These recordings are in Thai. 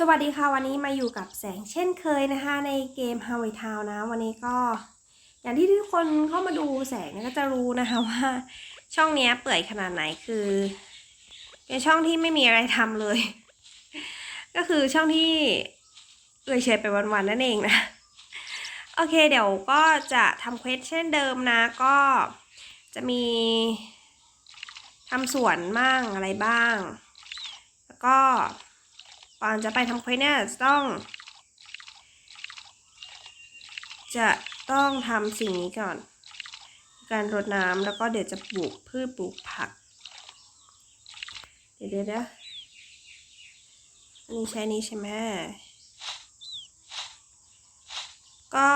สวัสดีค่ะวันนี้มาอยู่กับแสงเช่นเคยนะคะ ในเกม h a w a i Town นะ วันนี้ก็ อย่างที่ทุกคนเข้ามาดูแสงก็จะรู้นะคะว่า ช่องนี้เปื่อยขนาดไหนคือเป็นช่องที่ไม่มีอะไรทำเลย ก็คือช่องที่เอื่อยเฉยไปวันๆนั่นเองนะ โอเคเดี๋ยวก็จะทำเควสเช่นเดิมนะ ก็จะมีทำสวนบ้างอะไรบ้าง แล้วก็ ก่อนจะไปทำเควสเนี่ยจะต้อง จะต้องทำสิ่งนี้ก่อน การรดน้ำแล้วก็เดี๋ยวจะปลูกพืชปลูกผัก เดี๋ยวเดี๋ยวเดี๋ยวอันนี้ใช้นี้ใช่ไหมก็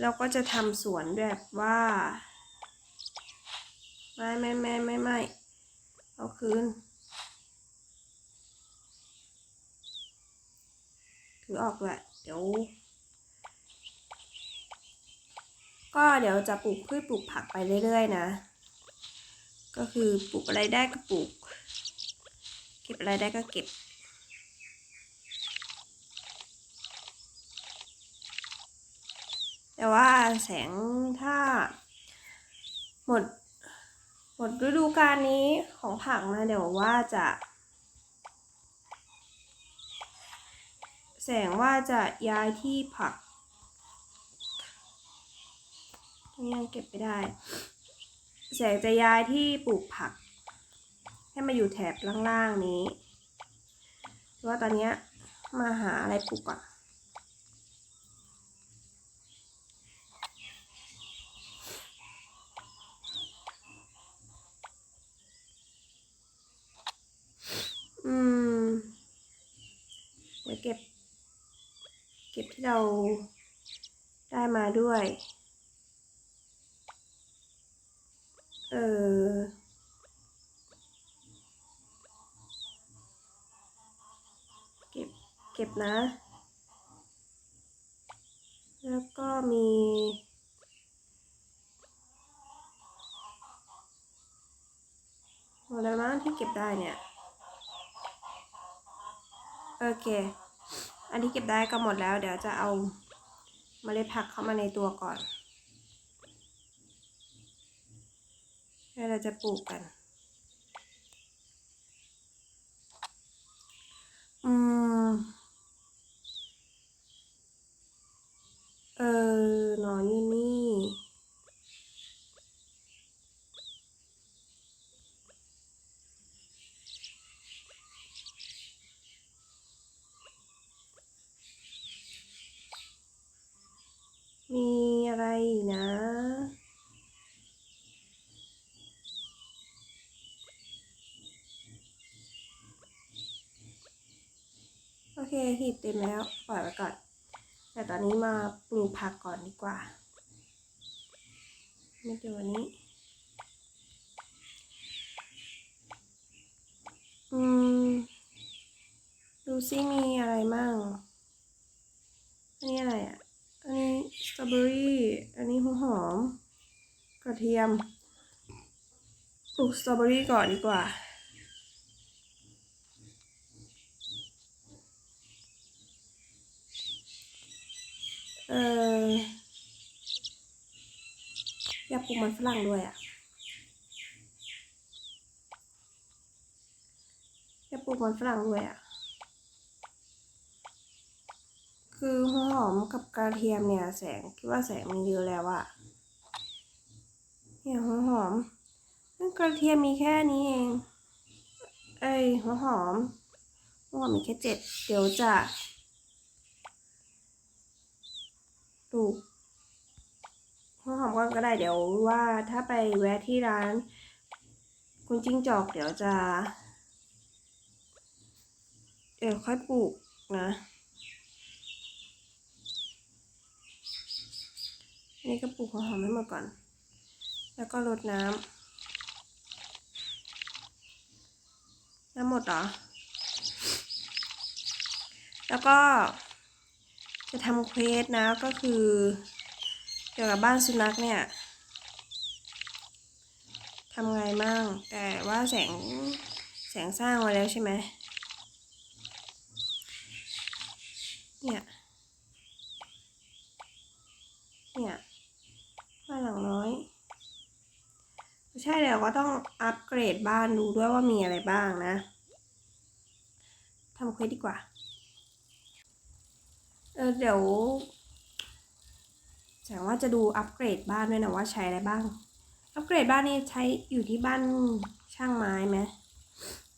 เราก็จะทำสวนแบบว่า ไม่ไม่ไม่ไม่ไม่เอาคืน ถือออกด้วยเดี๋ยว ก็เดี๋ยวจะปลูกพืชปลูกผักไปเรื่อยๆนะ ก็คือปลูกอะไรได้ก็ปลูก เก็บอะไรได้ก็เก็บแต่ว่าแสงถ้า หมด หมดฤดูกาลนี้ของผักนะ เดี๋ยวว่าจะ แสงว่าจะย้ายที่ผักตรงนี้ยังเก็บไม่ได้ แสงจะย้ายที่ปลูกผัก ให้มาอยู่แถบล่างๆนี้เพราะว่าตอนนี้มาหาอะไรปลูกก่อนอืมเดี๋ยวเก็บ ก็บที่เราได้มาด้วย เออเก็บ เก็บนะ แล้วก็มี หมดแล้วมั้งที่เก็บได้เนี่ย โอเค อันที่เก็บได้ก็หมดแล้ว เดี๋ยวจะเอาเมล็ดผักเข้ามาในตัวก่อนแล้วเราจะปลูกกัน อืม เออหนอนอยู่นี่ มีอะไรอีกนะ โอเคหี บเต็มแล้วปล่อยไว้ก่อน แต่ตอนนี้มาปลูกผักก่อนดีกว่าไม่เจอวันนี้ อืม ดูซิมีอะไรมั่ง อันนี้อะไรอะ อันนี้สตรอเบอรี่ อันนี้หัวหอม กระเทียม ปลูกสตรอเบอรี่ก่อนดีกว่า เอออยากปลูกมันฝรั่งด้วยอะอยากปลูกมันฝรั่งด้วยอะ คือหัวหอมกับกระเทียมเนี่ย แสงคิดว่าแสงมีเยอะแล้วอะเนี่ยหัวหอมนั่นกระเทียมมีแค่นี้เอง เอ้ยหัวหอมหัวหอมมีแค่เจ็ดเดี๋ยวจะูกหัวหอมก่อนก็ได้เดี๋ยวว่าถ้าไปแวะที่ร้าน คุณจิ้งจอกเดี๋ยวจะ เดี๋ยวค่อยปลูกนะนนี้ก็ปลูกหัวหอมให้หมดก่อน แล้วก็รดน้ำน้ำหมดเหรอ แล้วก็ จะทำเควสนะก็คือเกี่ยวกับบ้านสุนัขเนี่ยทำไงมั่งแต่ว่าแสงแสงสร้างไว้แล้วใช่ไหมเนี่ยเนี่ยบ้านหลังน้อยใช่เดี๋ยวก็ต้องอัปเกรดบ้านดูด้วยว่ามีอะไรบ้างนะทำเควสดีกว่า เออเดี๋ยวแสดงว่าจะดูอัปเกรดบ้านด้วยนะว่าใช้อะไรบ้าง อัปเกรดบ้านนี่ใช้อยู่ที่บ้านช่างไม้ไหม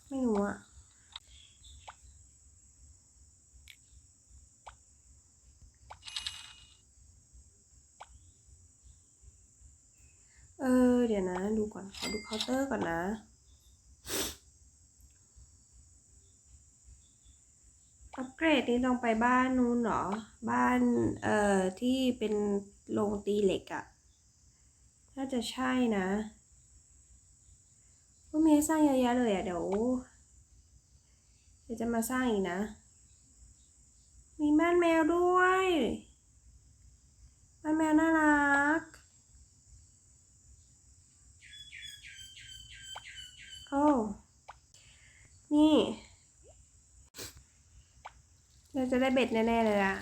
ไม่รู้อะเออเดี๋ยวนะ ดูก่อนขอดูเคาน์เตอร์ก่อนนะ อัปเกรดนี่ต้องไปบ้านนู้นเหรอ บ้านเอ่อที่เป็นโรงตีเหล็กอะน่าจะใช่นะก็มีให้สร้างเยอะแยะเลยอะเดี๋ยวเดี๋ยวจะมาสร้างอีกนะ มีบ้านแมวด้วย บ้านแมวน่ารักโอ้นี่ เราจะได้เบ็ดแน่ๆเลยอะ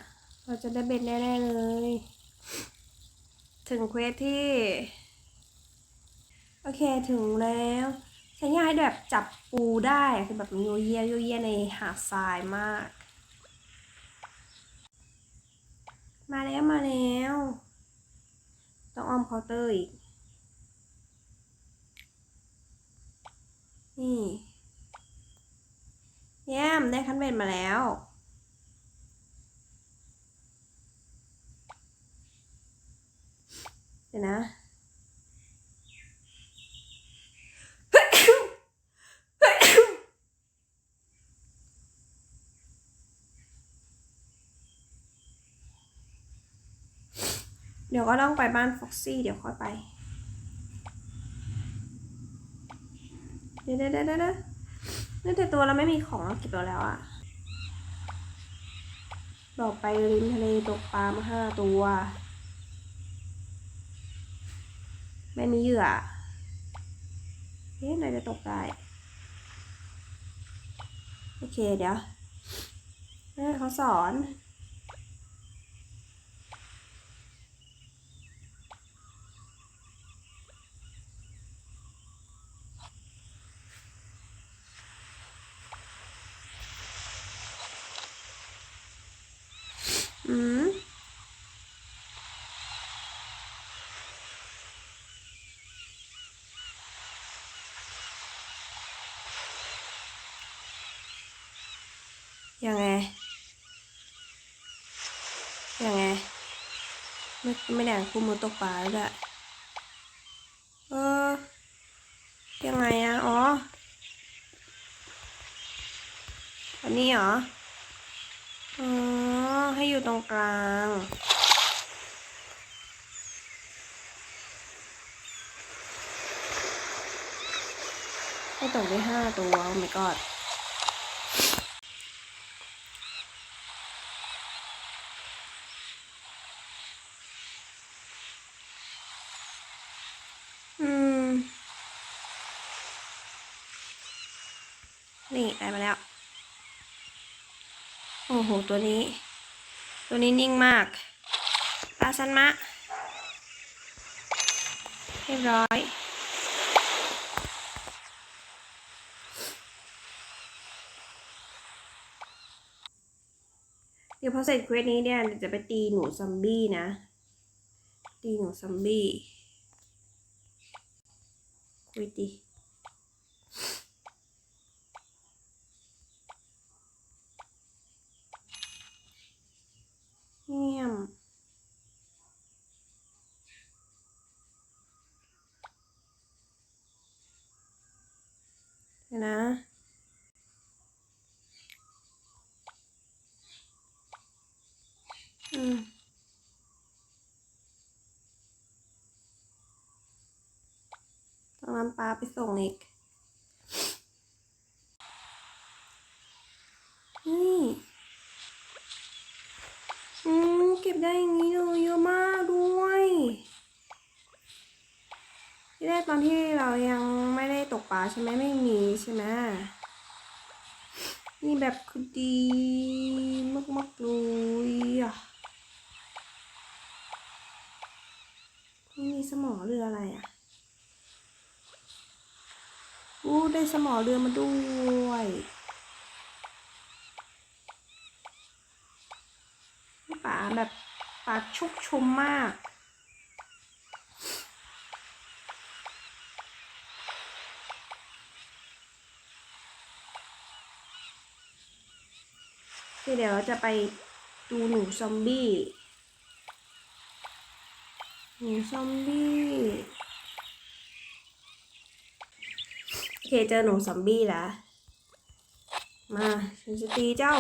เราจะได้เบ็ดแน่ๆเลย ถึงเควสที่ โอเคถึงแล้วฉันอยากให้แบบจับปูได้คือแบบโยเยโยเยในหาดทรายมาก มาแล้วมาแล้ว ต้องอ้อมเคาน์เตอร์อีก นี่แย้มได้คันเบ็ดมาแล้ว ดี๋ยวนะเดี๋ยวก็ต้องไปบ้านฟ็อกซี่เดี๋ยวค่อยไป เดี๋ยวเดี๋ยวเดี๋ยวเดี๋ยวนี่แต่ตัวเราไม่มีของเราเก็บเราแล้วอะบอกไปริมทะเลตกปลามาห้าตัว ไม่มีเหยื่อเอ๊ะไหนจะตกได้ โอเคเดี๋ยวเอ้ยเขาสอนอืม ยังไง ยังไง ไม่ไม่แดงคู่มือตกปลาแล้วด้วยเออ ยังไงอะอ๋อ อันนี้เหรอ อ๋อ ให้อยู่ตรงกลางให้ตกได้ห้าตัวโอ้ my god อืม นี่ได้มาแล้ว โอ้โห ตัวนี้ ตัวนี้นิ่งมากปลาซันมะ เรียบร้อยเดี๋ยวพอเสร็จเควสนี้เนี่ยเดี๋ยวจะไปตีหนูซอมบี้นะ ตีหนูซอมบี้คุยดิเงียม เดี๋ยว นะ อืมต้องนำปลาไปส่งอีก นี่อืมเก็บได้อย่างนี้เลยเยอะมากด้วย ที่แรกตอนที่เรายังไม่ได้ตก ปลาใช่ไหมไม่มีใช่ไหมนี่แบบคือดีมากๆเลยอะนี่มีสมอเรืออะไรอะอู้ได้สมอเรือมาด้วยป่าแบบป่าชุกชุมมาก เดี๋ยวเราจะไปดูหนูซอมบี้หนูซอมบี้โอเคเจอหนูซอมบี้แล้วมาฉันจะตีเจ้า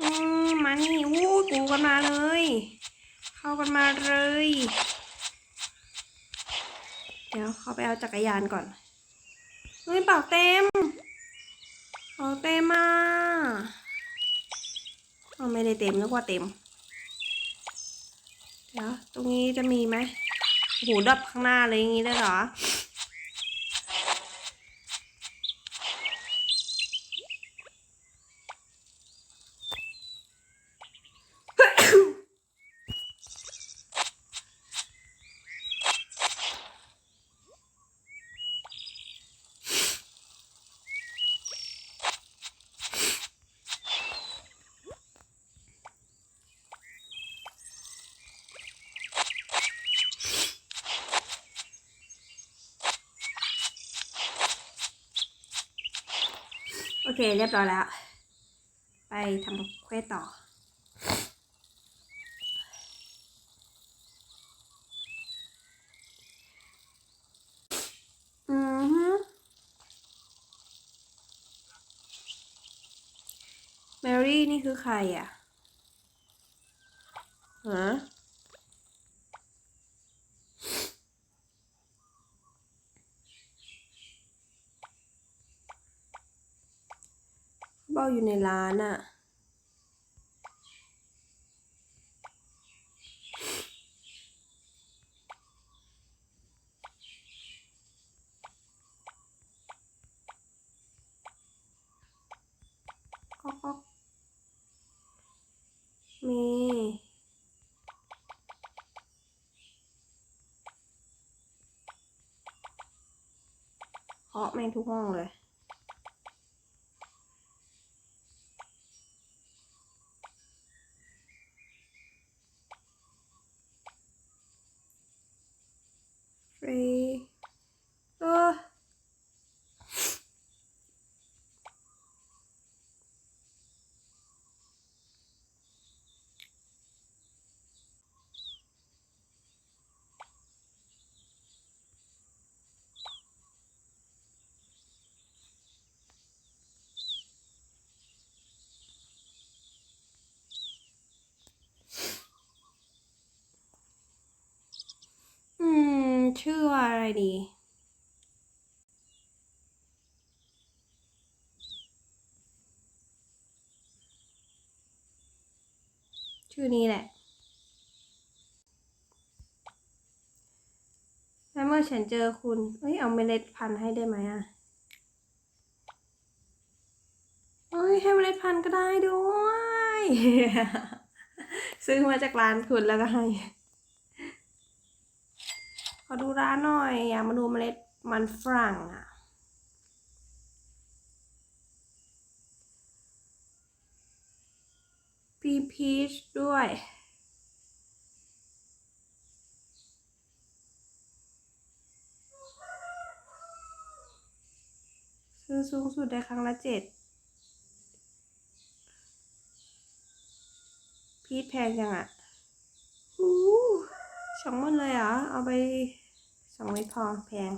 อืมมานี่วู้กูกันมาเลย นมาเลย เดี๋ยวเขาไปเอาจักรยานก่อน เฮ้ยเป่าเต็มเป่าเต็มมาเอาไม่ได้เต็มนึกว่าเต็ม เดี๋ยวตรงนี้จะมีไหมโหดับข้างหน้าเลยอย่างนี้ได้เหรอ เคเรียบร้อยแล้ว ไปทำเควสต่อ อือฮึแมรี่นี่คือใครอะฮะ บอกอยู่ในร้านอะก็ก็มีเคาะแม่งทุกห้องเลย ฟรีเออ อืม ชื่อว่าอะไรดี ชื่อนี้แหละ แล้วเมื่อฉันเจอคุณ เอ้ย เอาเมล็ดพันธุ์ให้ได้ไหมอะเอ้ย ให้เมล็ดพันธุ์ก็ได้ด้วย ซื้อมาจากร้านคุณแล้วก็ให้ อดูร้านหน่อย อยากมาดูเมล็ดมันฝรั่งอะปีพีชด้วยซื้อสูงสุดได้ครั้งละเจ็ดพีชแพงจังอะหูสองหมันเลยเหรอ เอาไป สองเม็ดพอแพง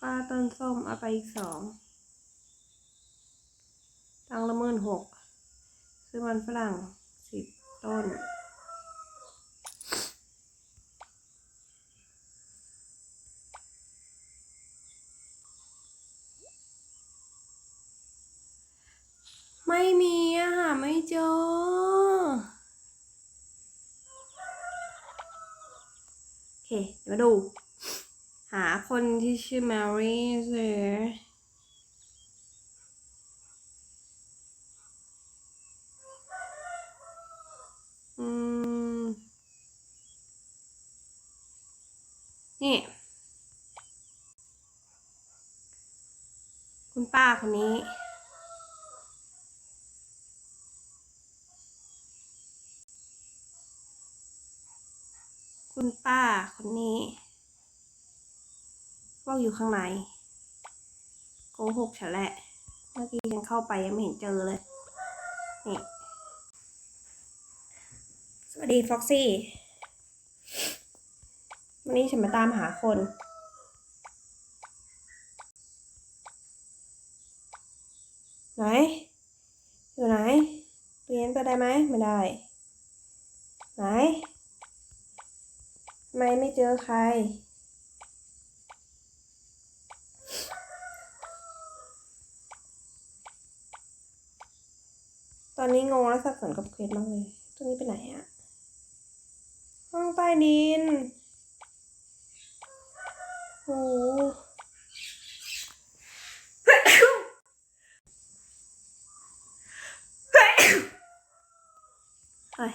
ก็ต้นส้มเอาไปอีกสองตังละหมื่นหกซื้อมันฝรั่งสิบต้น ไม่มีอะหาไม่เจอ โอเค เมาดู หาคนที่ชื่อแมรี่สิอืมนี่ คุณป้าคนนี้ ป้าคนนี้ว่าอยู่ข้างในโกหกฉันแหละ เมื่อกี้ฉันเข้าไปยังไม่เห็นเจอเลย นี่ สวัสดีฟ็อกซี่ วันนี้ฉันมาตามหาคน ไหน อยู่ไหนตู้เย็นไปได้ไหมไม่ได้ ไหน ไม่ไม่เจอใคร ตอนนี้งงและสับสนกับเควสมากเลยตัวนี้ไปไหนอะห้องใต้ดิน โอ้โห เฮ้ย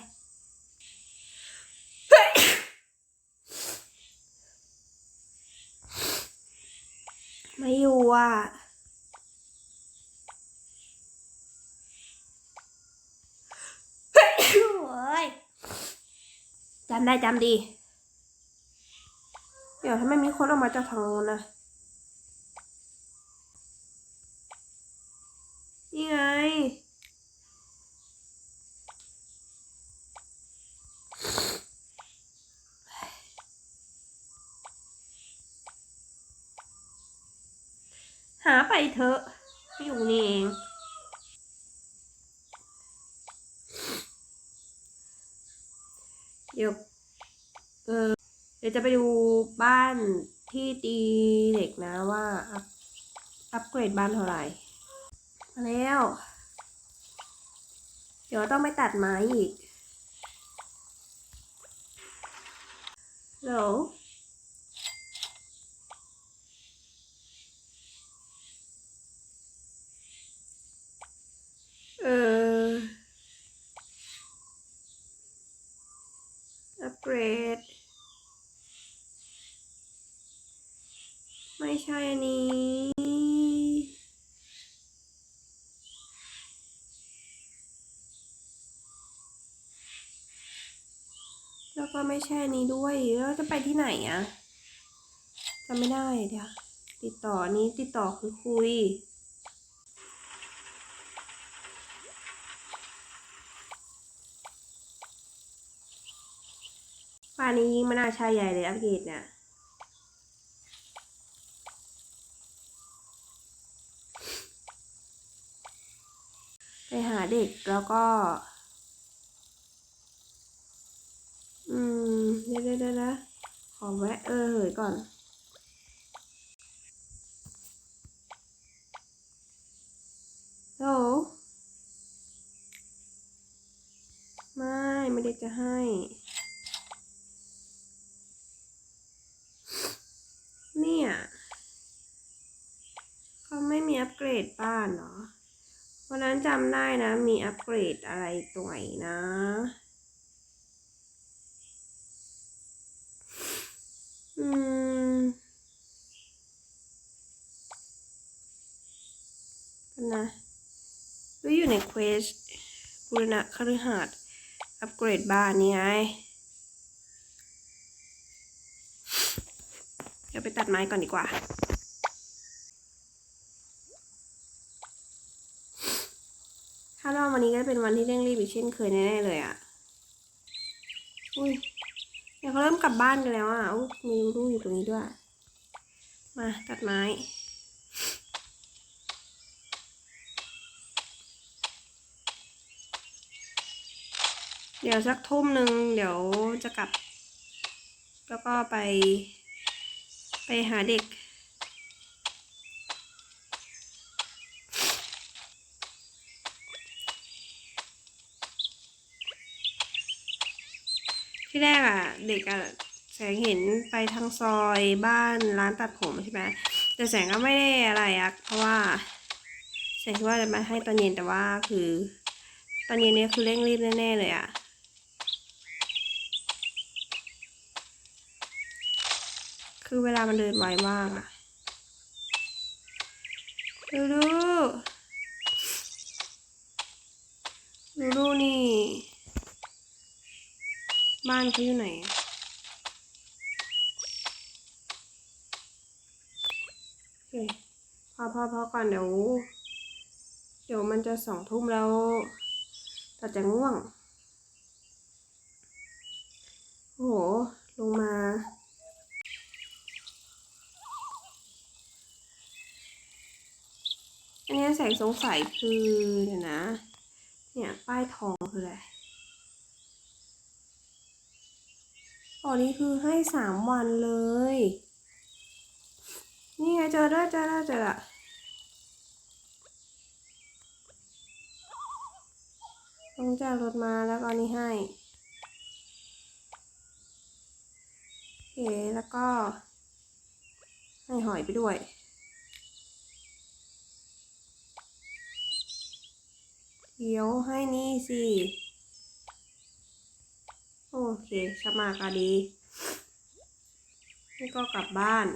ไม่อยู่อะเฮ้ยจำได้จำดี เดี๋ยวถ้าไม่มีคนออกมาจากทางโน้นนะนี่ไง หาไป เถอะไม่อยู่นี่เอง เดี๋ยวเออเดี๋ยวจะไปดูบ้านที่ตีเหล็กนะว่าอัพอัพเกรดบ้านเท่าไหร่ มาแล้ว เดี๋ยวต้องไปตัดไม้อีกฮัลโหล เอออัปเกรด ไม่ใช่อันนี้แล้วก็ไม่ใช่อันนี้ด้วย แล้วจะไปที่ไหนอะจำไม่ได้เดี๋ยวติดต่อนนี้ติดต่อคือคุย ป่านนี้ยิ่งไม่น่าใช่ใหญ่เลยอัปเกรดเนี่ยไปหาเด็กแล้วก็ อืมเดี๋ยวเดี๋ยวเดี๋ยวนะขอแวะเออเหยก่อนโหลไม่ ไม่ได้จะให้ เนี่ยเขาไม่มีอัปเกร ดบ้านเหรอ วันนั้นจำได้นะ มีอัปเกรดอะไรตัวไหนนะ อืมกันะหรืออยู่ในเควสบูรณะคฤหาสน์อัปเกรดบ้านนี่ไงเดี๋ยวไปตัดไม้ก่อนดีกว่า ถ้าเราวันนี้ก็เป็นวันที่เร่งรีบอีกเช่นเคยแน่ๆเลยอะ่ะ อุ้ยเดี๋ยวเขาเริ่มกลับบ้านกันแล้วอะ่ะอุ๊ยมีลูอยู่ตรงนี้ด้วย มาตัดไม้ เดี๋ยวสักทุ่มหนึ่งเดี๋ยวจะกลับ แล้วก็ไป ไปหาเด็ก ที่แรกอะ เด็กอะแสงเห็นไปทางซอยบ้านร้านตัดผมใช่ไหมแต่แสงก็ไม่ได้อะไรอะเพราะว่าแสงคิดว่าจะมาให้ตอนเย็นแต่ว่าคือ ตอนเย็นเนี้คือเร่งรีบแน่ๆเลยอะคือเวลามันเดินไวมากอะดูดูดูดูนี่ บ้านเขาอยู่ไหนอะโอเคพอพอพอก่อนเดี๋ยว เดี๋ยวมันจะสองทุ่มแล้วเราจะง่วง โอ้โห ลงมาอันนี้แสงสงสัยคือเดี๋ยวนะ เนี่ย ป้ายทองคืออะไร อ๋อนี่คือให้สามวันเลย นี่ไงเจอแล้วเจอแล้วเจอละลงจากรถมาแล้วก็อันนี้ให้โอเคแล้วก็ ให้หอยไปด้วย เดี๋ยวให้นี่สิ โอเคชมากาดีนี่ก็กลับบ้าน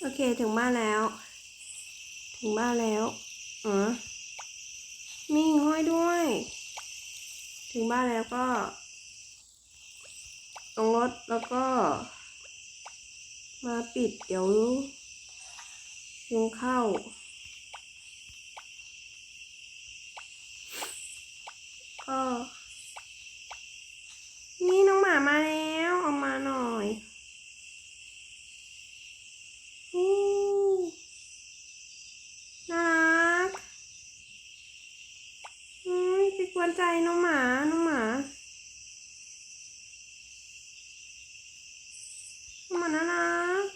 โอเค ถึงบ้านแล้ว ถึงบ้านแล้วอ๋อมีห้อยด้วย ถึงบ้านแล้วก็ลงรถแล้วก็ มาปิดเดี๋ยวยุงเข้า ก็นี่น้องหมามาแล้วเอามาหน่อยน่ารักอืมไปกวนใจน้องหมา น้องหมาน่ารัก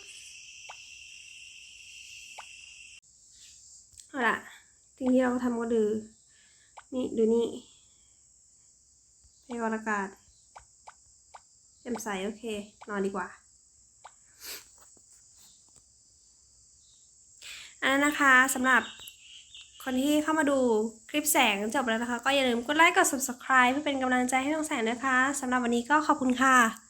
เอาล่ะ สิ่งที่เราทำก็คือนี่ดูนี่ให้อากาศแจ่มใสโอเค นอนดีกว่า อันนั้นนะคะสำหรับคนที่เข้ามาดูคลิปแสงจบแล้วนะคะ ก็อย่าลืมกดไลค์กด subscribe เพื่อเป็นกำลังใจให้น้องแสงนะคะสำหรับวันนี้ก็ขอบคุณค่ะ